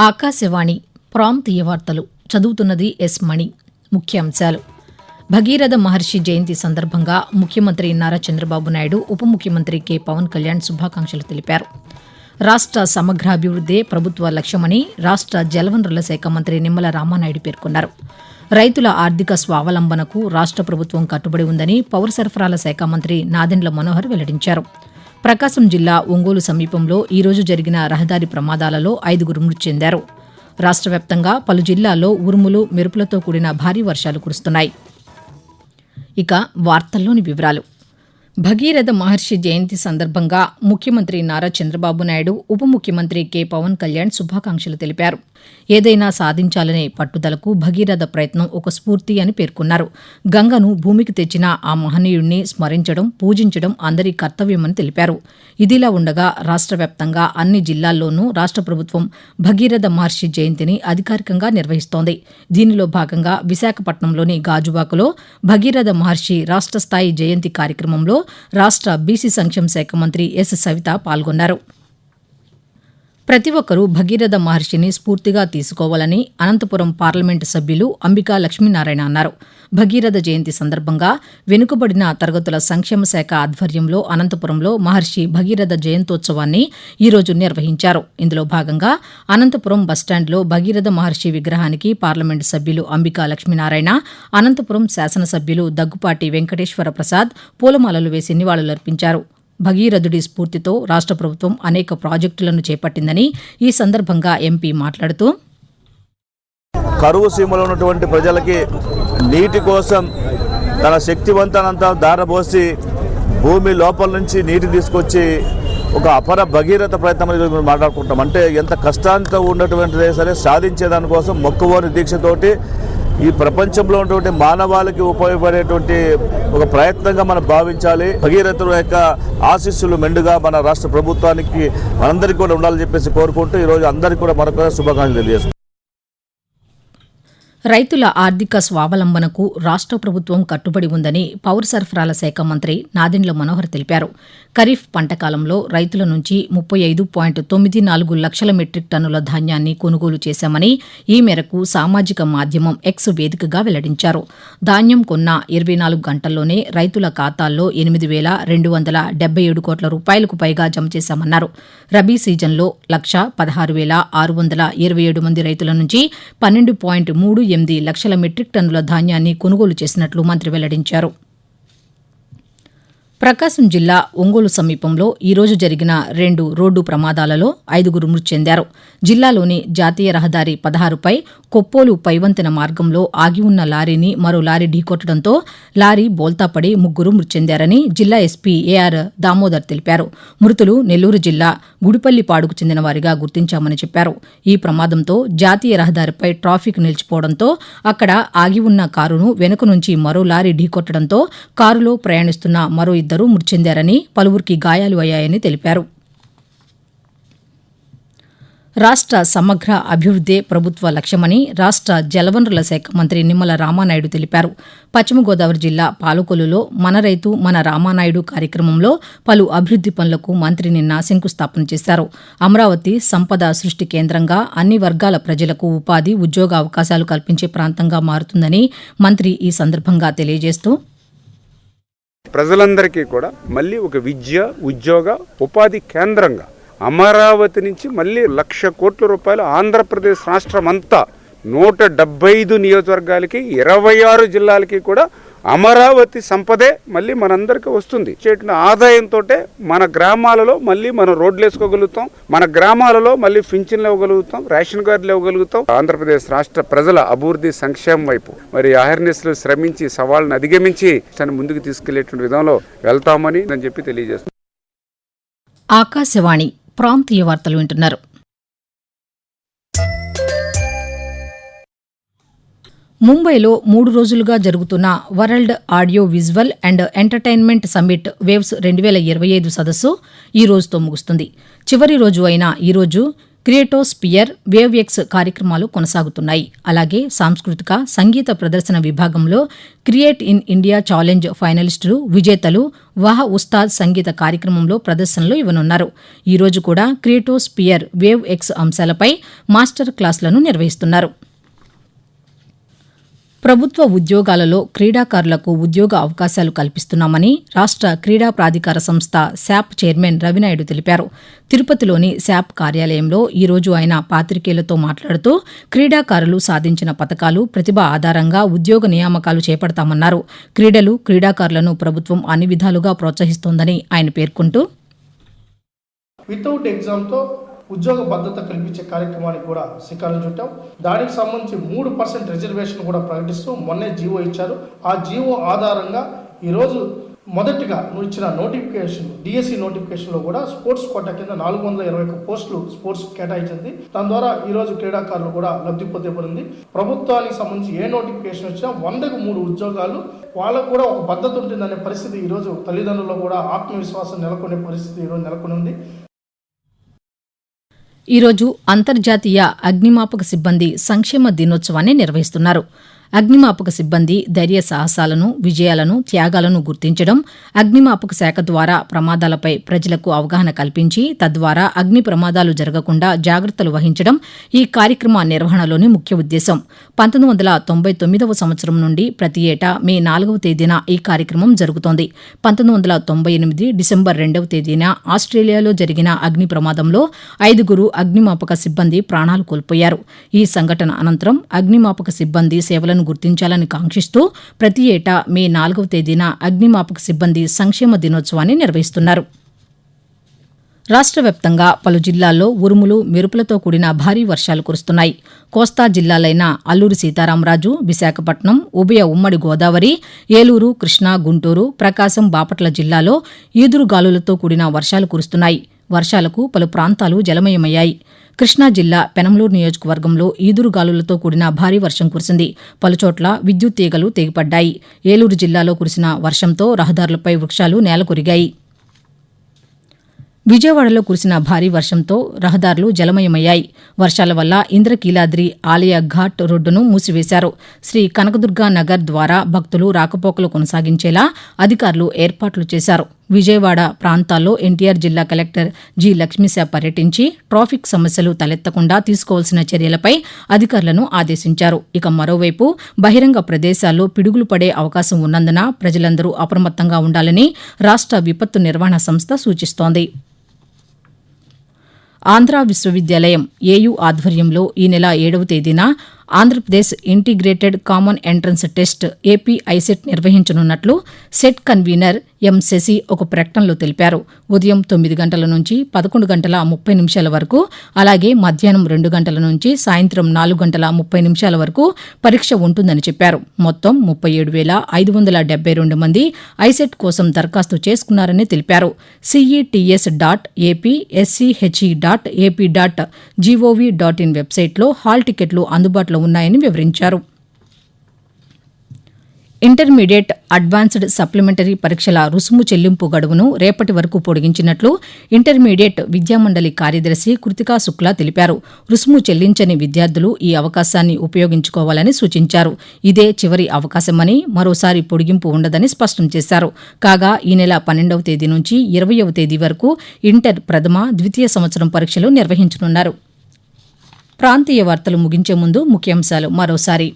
ఆకాశవాణి ప్రాంతీయ వార్తలు. చదువుతున్నది ఎస్ మణి. ముఖ్యాంశాలు. భగీరథ మహర్షి జయంతి సందర్భంగా ముఖ్యమంత్రి నారా చంద్రబాబు నాయుడు ఉప ముఖ్యమంత్రి కె. పవన్ కళ్యాణ్ శుభాకాంక్షలు తెలిపారు. రాష్ట్ర సమగ్రాభివృద్దే ప్రభుత్వ లక్ష్యమని రాష్ట్ర జలవనరుల శాఖ మంత్రి నిమ్మల రామానాయుడు పేర్కొన్నారు. రైతుల ఆర్థిక స్వావలంబనకు రాష్ట్ర ప్రభుత్వం కట్టుబడి ఉందని పౌర సరఫరాల శాఖ మంత్రి నాదెండ్ల మనోహర్ వెల్లడించారు. ప్రకాశం జిల్లా ఒంగోలు సమీపంలో ఈరోజు జరిగిన రహదారి ప్రమాదాలలో ఐదుగురు మృతి చెందారు. రాష్ట్ర వ్యాప్తంగా పలు జిల్లాల్లో ఉరుములు మెరుపులతో కూడిన భారీ వర్షాలు కురుస్తున్నాయి. ఇక వార్తల్లోని వివరాలు. భగీరథ మహర్షి జయంతి సందర్భంగా ముఖ్యమంత్రి నారా చంద్రబాబు నాయుడు ఉప ముఖ్యమంత్రి కె. పవన్ కళ్యాణ్ శుభాకాంక్షలు తెలిపారు. ఏదైనా సాధించాలనే పట్టుదలకు భగీరథ ప్రయత్నం ఒక స్ఫూర్తి అని పేర్కొన్నారు. గంగను భూమికి తెచ్చిన ఆ మహనీయుణ్ణి స్మరించడం పూజించడం అందరి కర్తవ్యమని తెలిపారు. ఇదిలా ఉండగా రాష్ట్ర వ్యాప్తంగా అన్ని జిల్లాల్లోనూ రాష్ట్ర ప్రభుత్వం భగీరథ మహర్షి జయంతిని అధికారికంగా నిర్వహిస్తోంది. దీనిలో భాగంగా విశాఖపట్నంలోని గాజువాకలో భగీరథ మహర్షి రాష్ట్ర స్థాయి జయంతి కార్యక్రమంలో రాష్ట్ర బీసీ సంక్షేమ శాఖ మంత్రి ఎస్ సవిత పాల్గొన్నారు. ప్రతి ఒక్కరూ భగీరథ మహర్షిని స్ఫూర్తిగా తీసుకోవాలని అనంతపురం పార్లమెంటు సభ్యులు అంబికా లక్ష్మీనారాయణ అన్నారు. భగీరథ జయంతి సందర్భంగా వెనుకబడిన తరగతుల సంక్షేమ శాఖ ఆధ్వర్యంలో అనంతపురంలో మహర్షి భగీరథ జయంతోత్సవాన్ని ఈరోజు నిర్వహించారు. ఇందులో భాగంగా అనంతపురం బస్టాండ్లో భగీరథ మహర్షి విగ్రహానికి పార్లమెంటు సభ్యులు అంబికా లక్ష్మీనారాయణ అనంతపురం శాసనసభ్యులు దగ్గుపాటి వెంకటేశ్వర ప్రసాద్ పూలమాలలు వేసి నివాళులర్పించారు. భగీరథుడి స్ఫూర్తితో రాష్ట్ర ప్రభుత్వం అనేక ప్రాజెక్టులను చేపట్టిందని ఈ సందర్భంగా ఎంపీ మాట్లాడుతూ కరువు సీమలో ఉన్నటువంటి ప్రజలకి నీటి కోసం తన శక్తివంతనంతా దారబోసి భూమి లోపల నుంచి నీటి తీసుకొచ్చి ఒక అపర భగీరథ ప్రయత్నం మనం మాట్లాడుకుంటాం. అంటే ఎంత కష్టాంతో ఉన్నటువంటిదే సరే సాధించే దానికోసం మొక్కువోని దీక్షతోటి ఈ ప్రపంచంలో ఉన్నటువంటి మానవాళికి ఉపయోగపడేటువంటి ఒక ప్రయత్నంగా మనం భావించాలి. భగీరథుల యొక్క ఆశీస్సులు మెండుగా మన రాష్ట్ర ప్రభుత్వానికి మనందరికీ కూడా ఉండాలని చెప్పేసి కోరుకుంటూ ఈరోజు అందరికీ కూడా మరొక శుభాకాంక్షలు తెలియజేస్తున్నాం. రైతుల ఆర్థిక స్వావలంబనకు రాష్ట్ర ప్రభుత్వం కట్టుబడి ఉందని పౌర సరఫరాల శాఖ మంత్రి నాదెండ్ల మనోహర్ తెలిపారు. ఖరీఫ్ పంటకాలంలో రైతుల నుంచి ముప్పై ఐదు పాయింట్ తొమ్మిది నాలుగు లక్షల మెట్రిక్ టన్నుల ధాన్యాన్ని కొనుగోలు చేశామని ఈ మేరకు సామాజిక మాధ్యమం ఎక్స్ వేదికగా వెల్లడించారు. ధాన్యం కొన్న ఇరవై నాలుగు గంటల్లోనే రైతుల ఖాతాల్లో ఎనిమిది వేల రెండు వందల డెబ్బై ఏడు కోట్ల రూపాయలకు పైగా జమ చేశామన్నారు. రబీ సీజన్లో లక్ష పదహారు వేల ఆరు వందల ఇరవై ఏడు మంది రైతుల నుంచి పన్నెండు పాయింట్ మూడు ఎనిమిది లక్షల మెట్రిక్ టన్నుల ధాన్యాన్ని కొనుగోలు చేసినట్లు మంత్రి వెల్లడించారు. ప్రకాశం జిల్లా ఒంగోలు సమీపంలో ఈరోజు జరిగిన రెండు రోడ్డు ప్రమాదాలలో ఐదుగురు మృతి చెందారు. జిల్లాలోని జాతీయ రహదారి పదహారుపై కొప్పోలు పైవంతెన మార్గంలో ఆగి ఉన్న లారీని మరో లారీ ఢీకొట్టడంతో లారీ బోల్తాపడి ముగ్గురు మృతి చెందారని జిల్లా ఎస్పీ ఏఆర్ దామోదర్ తెలిపారు. మృతులు నెల్లూరు జిల్లా గుడిపల్లిపాడుకు చెందిన వారిగా గుర్తించామని చెప్పారు. ఈ ప్రమాదంతో జాతీయ రహదారిపై ట్రాఫిక్ నిలిచిపోవడంతో అక్కడ ఆగి ఉన్న కారును వెనుక నుంచి మరో లారీ ఢీకొట్టడంతో కారులో ప్రయాణిస్తున్న మరో ఇద్దరూ మృతి చెందారని పలువురికి గాయాలు అయ్యాయని తెలిపారు. రాష్ట్ర సమగ్ర అభివృద్దే ప్రభుత్వ లక్ష్యమని రాష్ట్ర జలవనరుల శాఖ మంత్రి నిమ్మల రామానాయుడు తెలిపారు. పశ్చిమ గోదావరి జిల్లా పాలకొల్లులో మన రైతు మన రామానాయుడు కార్యక్రమంలో పలు అభివృద్ది పనులకు మంత్రి నిన్న శంకుస్థాపన చేశారు. అమరావతి సంపద సృష్టి కేంద్రంగా అన్ని వర్గాల ప్రజలకు ఉపాధి ఉద్యోగ అవకాశాలు కల్పించే ప్రాంతంగా మారుతుందని మంత్రి ఈ సందర్భంగా తెలియజేస్తూ ప్రజలందరికీ కూడా మళ్ళీ ఒక విద్య ఉద్యోగ ఉపాధి కేంద్రంగా అమరావతి నుంచి మళ్ళీ లక్ష కోట్ల రూపాయలు ఆంధ్రప్రదేశ్ రాష్ట్రం అంతా నూట డెబ్బై ఐదు నియోజకవర్గాలకి ఇరవై ఆరు జిల్లాలకి కూడా అమరావతి సంపదే మళ్ళీ మనందరికీ వస్తుంది. చేటిన ఆదాయంతో మన గ్రామాలలో మళ్ళీ మనం రోడ్లు వేసుకోగలుగుతాం మన గ్రామాలలో మళ్ళీ ఫించన్లు ఇవ్వగలుగుతాం రేషన్ కార్డులు ఇవ్వగలుగుతాం. ఆంధ్రప్రదేశ్ రాష్ట్ర ప్రజల అభివృద్ధి సంక్షేమం వైపు మరి అహర్నిస్లు శ్రమించి సవాళ్ళను అధిగమించి తను ముందుకు తీసుకెళ్ళేటువంటి విధంలో వెళ్తామని నేను చెప్పి తెలియజేస్తున్నాను ఆకాశవాణి ప్రాంతీయ వార్తలు వింటున్నారు. ముంబైలో మూడు రోజులుగా జరుగుతున్న world audio visual and entertainment summit waves రెండు వేల ఇరవై ఐదు సదస్సు ఈ రోజుతో ముగుస్తుంది. చివరి రోజు అయిన ఈరోజు క్రియేటోస్పియర్ వేవ్ ఎక్స్ కార్యక్రమాలు కొనసాగుతున్నాయి. అలాగే సాంస్కృతిక సంగీత ప్రదర్శన విభాగంలో క్రియేట్ ఇన్ ఇండియా ఛాలెంజ్ ఫైనలిస్టులు విజేతలు వాహ ఉస్తాద్ సంగీత కార్యక్రమంలో ప్రదర్శనలు ఇవ్వనున్నారు. ఈ రోజు కూడా క్రియేటోస్పియర్ వేవ్ ఎక్స్ అంశాలపై మాస్టర్ క్లాసులను నిర్వహిస్తున్నారు. ప్రభుత్వ ఉద్యోగాలలో క్రీడాకారులకు ఉద్యోగ అవకాశాలు కల్పిస్తున్నామని రాష్ట్ర క్రీడా ప్రాధికార సంస్థ శాప్ చైర్మన్ రవినాయుడు తెలిపారు. తిరుపతిలోని శాప్ కార్యాలయంలో ఈ రోజు ఆయన పాతికేయులతో మాట్లాడుతూ క్రీడాకారులు సాధించిన పథకాలు ప్రతిభ ఆధారంగా ఉద్యోగ నియామకాలు చేపడతామన్నారు. క్రీడలు క్రీడాకారులను ప్రభుత్వం అన్ని విధాలుగా ప్రోత్సహిస్తోందని ఆయన పేర్కొంటూ వితౌట్ ఎగ్జామ్తో ఉద్యోగ భద్రత కల్పించే కార్యక్రమానికి కూడా శ్రీకారం చుట్టాం. దానికి సంబంధించి మూడు పర్సెంట్ రిజర్వేషన్ కూడా ప్రకటిస్తూ మొన్నే జీవో ఇచ్చారు. ఆ జీవో ఆధారంగా ఈరోజు మొదటిగా నువ్వు ఇచ్చిన నోటిఫికేషన్ డిఎస్సి నోటిఫికేషన్లో కూడా స్పోర్ట్స్ కోటా కింద నాలుగు వందల ఇరవై ఒక్క పోస్టులు స్పోర్ట్స్ కేటాయించింది. దాని ద్వారా ఈరోజు క్రీడాకారులు కూడా లబ్ధి పొందబడింది ప్రభుత్వానికి సంబంధించి ఏ నోటిఫికేషన్ వచ్చినా వందకు మూడు ఉద్యోగాలు వాళ్ళకు కూడా ఒక భద్రత ఉంటుందనే పరిస్థితి ఈరోజు తల్లిదండ్రుల్లో కూడా ఆత్మవిశ్వాసం నెలకొనే పరిస్థితి ఈరోజు నెలకొని ఉంది ఈరోజు అంతర్జాతీయ అగ్నిమాపక సిబ్బంది సంక్షేమ దినోత్సవాన్ని నిర్వహిస్తున్నారు. అగ్నిమాపక సిబ్బంది ధైర్య సాహసాలను విజయాలను త్యాగాలను గుర్తించడం అగ్నిమాపక శాఖ ద్వారా ప్రమాదాలపై ప్రజలకు అవగాహన కల్పించి తద్వారా అగ్ని ప్రమాదాలు జరగకుండా జాగ్రత్తలు వహించడం ఈ కార్యక్రమ నిర్వహణలోని ముఖ్య ఉద్దేశం. పంతొమ్మిది వందల తొంభై తొమ్మిదవ సంవత్సరం నుండి ప్రతి ఏటా మే నాలుగవ తేదీన ఈ కార్యక్రమం జరుగుతోంది. పంతొమ్మిది వందల తొంభై ఎనిమిది డిసెంబర్ రెండవ తేదీన ఆస్ట్రేలియాలో జరిగిన అగ్ని ప్రమాదంలో ఐదుగురు అగ్నిమాపక సిబ్బంది ప్రాణాలు కోల్పోయారు. ఈ సంఘటన అనంతరం అగ్నిమాపక సిబ్బంది సేవలను గుర్తించాలని కాంక్షిస్తూ ప్రతి ఏటా మే నాలుగవ తేదీన అగ్నిమాపక సిబ్బంది సంక్షేమ దినోత్సవాన్ని నిర్వహిస్తున్నారు. రాష్ట్ర వ్యాప్తంగా పలు జిల్లాల్లో ఉరుములు మెరుపులతో కూడిన భారీ వర్షాలు కురుస్తున్నాయి. కోస్తా జిల్లాలైన అల్లూరి సీతారామరాజు విశాఖపట్నం ఉభయ ఉమ్మడి గోదావరి ఏలూరు కృష్ణా గుంటూరు ప్రకాశం బాపట్ల జిల్లాలో ఈదురుగాలులతో కూడిన వర్షాలు కురుస్తున్నాయి. వర్షాలకు పలు ప్రాంతాలు జలమయమయ్యాయి. కృష్ణా జిల్లా పెనంలూరు నియోజకవర్గంలో ఈదురుగాలులతో కూడిన భారీ వర్షం కురిసింది. పలుచోట్ల విద్యుత్ తీగలు తెగిపడ్డాయి. ఏలూరు జిల్లాలో కురిసిన వర్షంతో రహదారులపై వృక్షాలు నేలకొరిగాయి. విజయవాడలో కురిసిన భారీ వర్షంతో రహదారులు జలమయమయ్యాయి. వర్షాల వల్ల ఇంద్రకీలాద్రి ఆలయ ఘాట్ రోడ్డును మూసివేశారు. శ్రీ కనకదుర్గా నగర్ ద్వారా భక్తులు రాకపోకలు కొనసాగించేలా అధికారులు ఏర్పాట్లు చేశారు. విజయవాడ ప్రాంతాల్లో ఎన్టీఆర్ జిల్లా కలెక్టర్ జి లక్ష్మీశా పర్యటించి ట్రాఫిక్ సమస్యలు తలెత్తకుండా తీసుకోవాల్సిన చర్యలపై అధికారులను ఆదేశించారు. ఇక మరోవైపు బహిరంగ ప్రదేశాల్లో పిడుగులు పడే అవకాశం ఉన్నందున ప్రజలందరూ అప్రమత్తంగా ఉండాలని రాష్ట్ర విపత్తు నిర్వహణ సంస్థ సూచిస్తోంది. ఆంధ్ర విశ్వవిద్యాలయం ఏయూ ఆధ్వర్యంలో ఈ నెల ఏడవ తేదీన Andhra Pradesh integrated common entrance test AP ICET నిర్వహించనున్నట్లు సెట్ కన్వీనర్ ఎం శశి ఒక ప్రకటనలో తెలిపారు. ఉదయం తొమ్మిది గంటల నుంచి పదకొండు గంటల ముప్పై నిమిషాల వరకు అలాగే మధ్యాహ్నం రెండు గంటల నుంచి సాయంత్రం నాలుగు గంటల ముప్పై నిమిషాల వరకు పరీక్ష ఉంటుందని చెప్పారు. మొత్తం ముప్పై ఏడు వేల ఐదు వందల డెబ్బై రెండు మంది ఐసెట్ కోసం దరఖాస్తు చేసుకున్నారని తెలిపారు. CETS dot AP SCHE dot AP dot GOV dot in వెబ్సైట్లో హాల్ టికెట్లు అందుబాటులో ఉన్నాయని వివరించారు. ఇంటర్మీడియట్ అడ్వాన్స్డ్ సప్లిమెంటరీ పరీక్షల రుసుము చెల్లింపు గడువును రేపటి వరకు పొడిగించినట్లు ఇంటర్మీడియట్ విద్యామండలి కార్యదర్శి కృతికా శుక్లా తెలిపారు. రుసుము చెల్లించని విద్యార్థులు ఈ అవకాశాన్ని ఉపయోగించుకోవాలని సూచించారు. ఇదే చివరి అవకాశమని మరోసారి పొడిగింపు ఉండదని స్పష్టం చేశారు. కాగా ఈ నెల పన్నెండవ తేదీ నుంచి ఇరవయవ తేదీ వరకు ఇంటర్ ప్రథమ ద్వితీయ సంవత్సరం పరీక్షలు నిర్వహించనున్నారు. ప్రాంతీయ వార్తలు ముగించే ముందు ముఖ్యాంశాలు మరోసారి.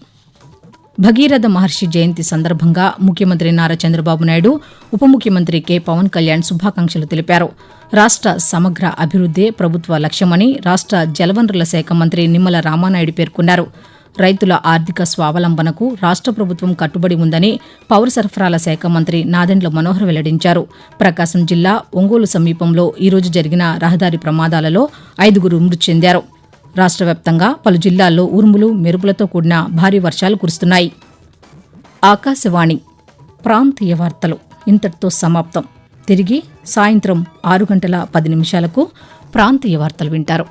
భగీరథ మహర్షి జయంతి సందర్భంగా ముఖ్యమంత్రి నారా చంద్రబాబు నాయుడు ఉప ముఖ్యమంత్రి కె. పవన్ కళ్యాణ్ శుభాకాంక్షలు తెలిపారు. రాష్ట్ర సమగ్ర అభివృద్దే ప్రభుత్వ లక్ష్యమని రాష్ట్ర జలవనరుల శాఖ మంత్రి నిమ్మల రామానాయుడు పేర్కొన్నారు. రైతుల ఆర్థిక స్వావలంబనకు రాష్ట్ర ప్రభుత్వం కట్టుబడి ఉందని పౌర సరఫరాల శాఖ మంత్రి నాదెండ్ల మనోహర్ వెల్లడించారు. ప్రకాశం జిల్లా ఒంగోలు సమీపంలో ఈరోజు జరిగిన రహదారి ప్రమాదాలలో ఐదుగురు మృతి చెందారు. రాష్ట్ర వ్యాప్తంగా పలు జిల్లాల్లో ఉరుములు మెరుపులతో కూడిన భారీ వర్షాలు కురుస్తున్నాయి. ఆకాశవాణి ప్రాంతీయ వార్తలు ఇంతటితో సమాప్తం. తిరిగి సాయంత్రం ఆరు గంటల పది నిమిషాలకు ప్రాంతీయ వార్తలు వింటారు.